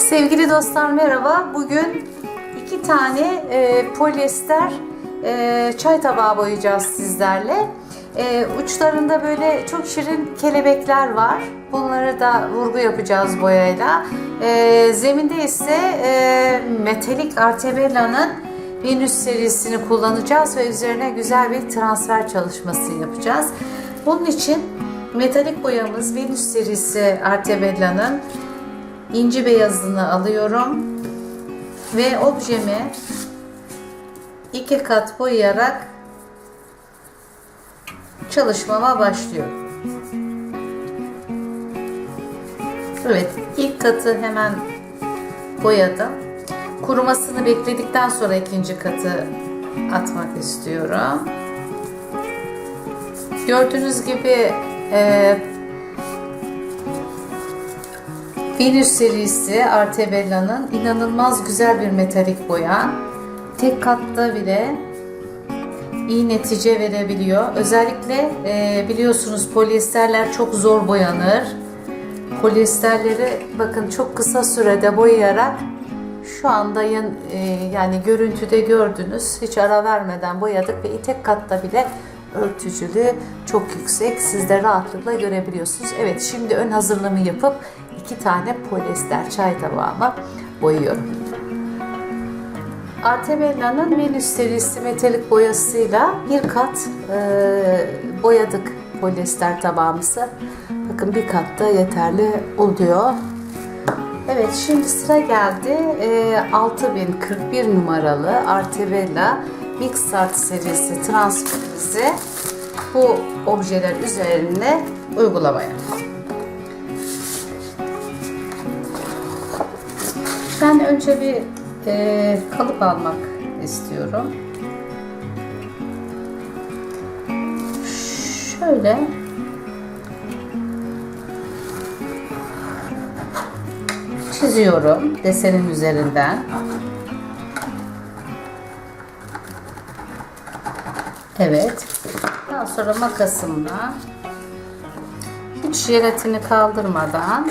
Sevgili dostlar merhaba. Bugün iki tane e, polyester e, çay tabağı boyayacağız sizlerle. E, uçlarında böyle çok şirin kelebekler var. Bunları da vurgu yapacağız boyayla. E, zeminde ise e, metalik Artebella'nın Venüs serisini kullanacağız ve üzerine güzel bir transfer çalışması yapacağız. Bunun için metalik boyamız Venüs serisi Artebella'nın inci beyazını alıyorum ve objemi iki kat boyayarak çalışmama başlıyorum. Evet, ilk katı hemen boyadım. Kurumasını bekledikten sonra ikinci katı atmak istiyorum. Gördüğünüz gibi e, Venüs serisi Artebella'nın inanılmaz güzel bir metalik boya. Tek katta bile iyi netice verebiliyor. Özellikle e, biliyorsunuz polyesterler çok zor boyanır. Polyesterleri bakın çok kısa sürede boyayarak şu anda yan, e, yani görüntüde gördünüz hiç ara vermeden boyadık ve tek katta bile örtücülüğü çok yüksek. Siz de rahatlıkla görebiliyorsunuz. Evet şimdi ön hazırlığımı yapıp iki tane polyester çay tabağıma boyuyorum. Artebella'nın Venüs serisi metalik boyasıyla bir kat e, boyadık polyester tabağımızı. Bakın bir katta yeterli oluyor. Evet şimdi sıra geldi e, 6041 numaralı Artebella Mixart serisi transferimizi bu objeler üzerine uygulamaya. Ben önce bir e, kalıp almak istiyorum. Şöyle çiziyorum desenin üzerinden. Evet. Daha sonra makasımla hiç jelatini kaldırmadan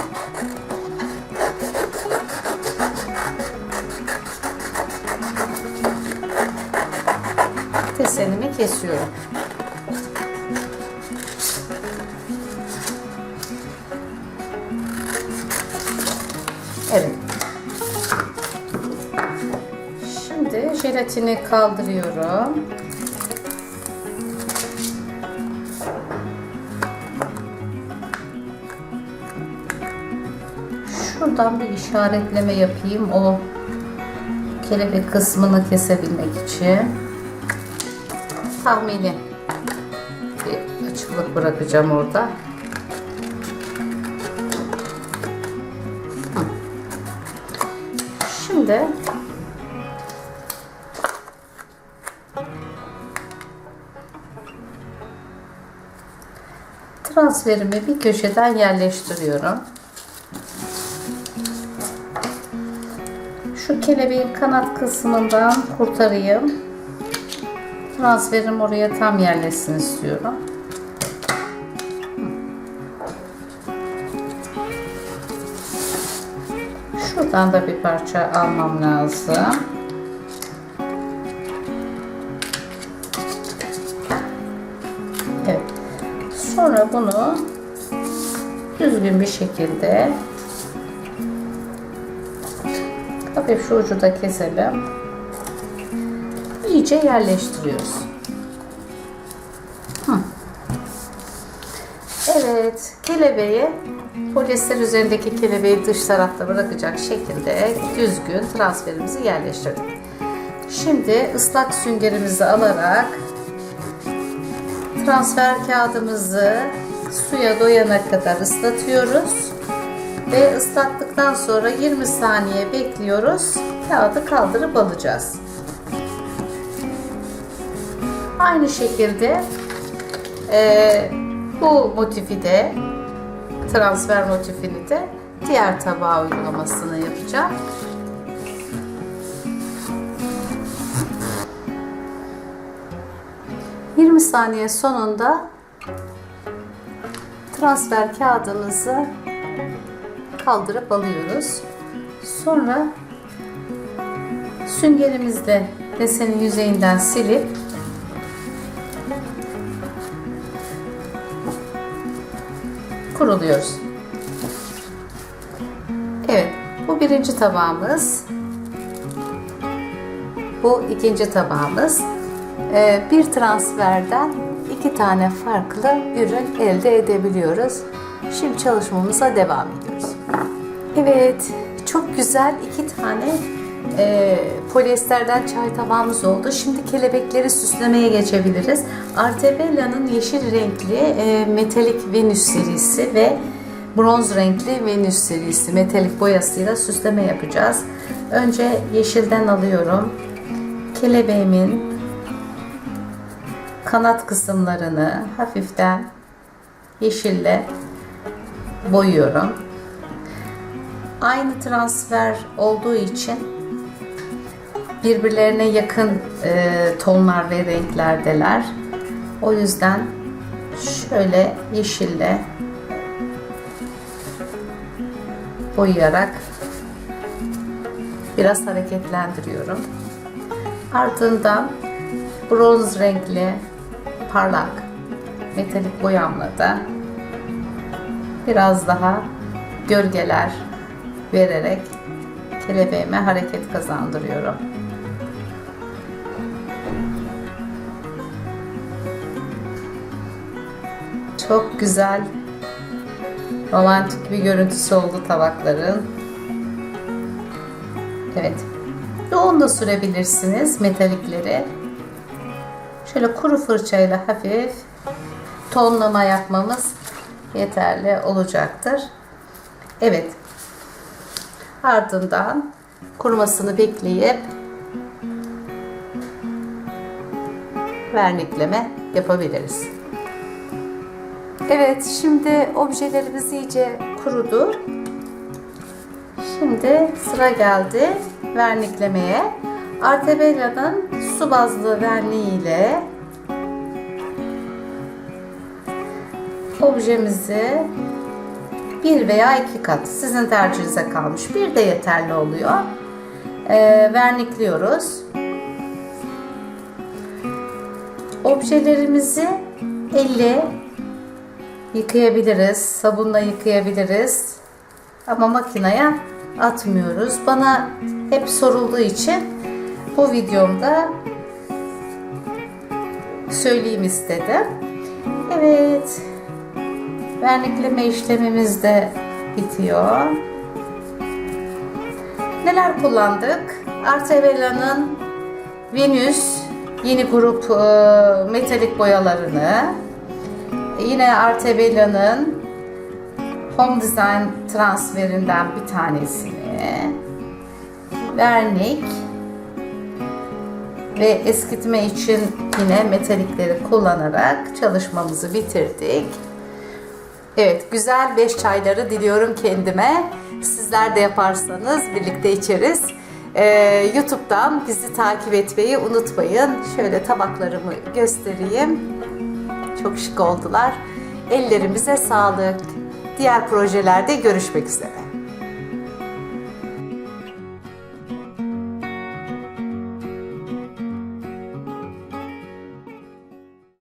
desenimi kesiyorum. Evet. Şimdi jelatini kaldırıyorum. Şuradan bir işaretleme yapayım o kelebek kısmını kesebilmek için tahmini bir açıklık bırakacağım orada. Şimdi transferimi bir köşeden yerleştiriyorum. Şu kelebeğin kanat kısmından kurtarayım. Transferim oraya tam yerleşsin istiyorum. Şuradan da bir parça almam lazım. Evet. Sonra bunu düzgün bir şekilde hafif şu ucu da keselim iyice yerleştiriyoruz. Evet, kelebeği polyester üzerindeki kelebeği dış tarafta bırakacak şekilde düzgün transferimizi yerleştirdik. Şimdi ıslak süngerimizi alarak transfer kağıdımızı suya doyana kadar ıslatıyoruz ve ıslattıktan sonra 20 saniye bekliyoruz. Kağıdı kaldırıp alacağız. Aynı şekilde e, bu motifi de transfer motifini de diğer tabağa uygulamasını yapacağım. ...20 saniye sonunda... ...transfer kağıdımızı... ...kaldırıp alıyoruz. Sonra süngerimizle desenin yüzeyinden silip kuruluyoruz. Evet, bu birinci tabağımız. Bu ikinci tabağımız. Ee, bir transferden iki tane farklı ürün elde edebiliyoruz. Şimdi çalışmamıza devam ediyoruz. Evet, çok güzel iki tane e, polyesterden çay tabağımız oldu. Şimdi kelebekleri süslemeye geçebiliriz. Artebella'nın yeşil renkli e, metalik Venüs serisi ve bronz renkli Venüs serisi metalik boyasıyla süsleme yapacağız. Önce yeşilden alıyorum. Kelebeğimin kanat kısımlarını hafiften yeşille boyuyorum. Aynı transfer olduğu için birbirlerine yakın e, tonlar ve renklerdeler. O yüzden şöyle yeşille boyayarak biraz hareketlendiriyorum. Ardından bronz renkli parlak metalik boyamla da biraz daha gölgeler vererek kelebeğime hareket kazandırıyorum. Çok güzel romantik bir görüntüsü oldu tabakların. Evet. Yoğun da sürebilirsiniz metalikleri. Şöyle kuru fırçayla hafif tonlama yapmamız yeterli olacaktır. Evet. Ardından kurumasını bekleyip vernikleme yapabiliriz. Evet, şimdi objelerimiz iyice kurudu. Şimdi sıra geldi verniklemeye. Artebella'nın su bazlı verniği ile objemizi bir veya iki kat sizin tercihinize kalmış. Bir de yeterli oluyor. Ee, vernikliyoruz. Objelerimizi elle yıkayabiliriz, sabunla yıkayabiliriz. Ama makineye atmıyoruz. Bana hep sorulduğu için bu videomda söyleyeyim istedim. Evet. Vernikleme işlemimiz de bitiyor. Neler kullandık? Artebella'nın Venüs yeni grup e, metalik boyalarını, yine Artebella'nın Home Design transferinden bir tanesini, vernik ve eskitme için yine metalikleri kullanarak çalışmamızı bitirdik. Evet, güzel 5 çayları diliyorum kendime. Sizler de yaparsanız birlikte içeriz. Ee, YouTube'dan bizi takip etmeyi unutmayın. Şöyle tabaklarımı göstereyim. Çok şık oldular. Ellerimize sağlık. Diğer projelerde görüşmek üzere.